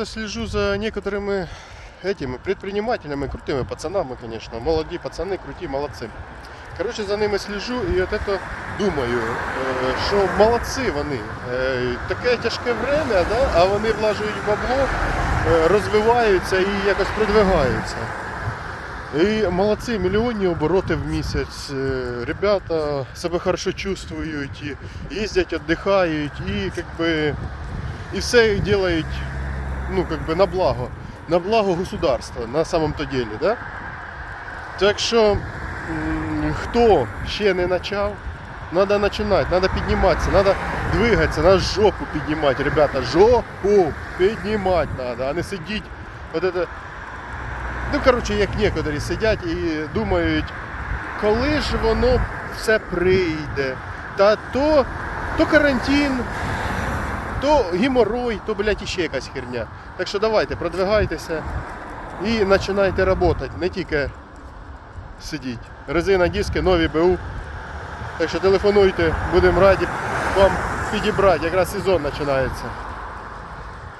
это слежу за некоторыми этими предпринимателями, крутыми пацанами, конечно. Молоді пацани, круті, молодці. Коротше, за ними слежу і от это думаю, е, що молодці вони. Е, Таке тяжке время, да? а вони влажують бабло, е, розвиваються і якось продвигаються. І молодці, мільйонні обороти в місяць. Е, Ребята себе хорошо чувствують, і їздять, віддихають, і как би, і все делають ну, как бы на благо, на благо государства на самом-то деле, да? Так що, хто ще не почав, треба починати, треба підніматися, треба двигатися, треба жопу піднімати, ребята, жопу піднімати треба, а не сидіти. От это, ну, коротше, як некоторі сидять і думають, коли ж воно все прийде. Та то, то карантин, то геморрой, то, блядь, іще якась херня. Так що давайте, продвигайтеся і починайте працювати, не тільки сидіть. Резина, диски, нові БУ. Так що телефонуйте, будемо раді вам підібрати, якраз сезон починається.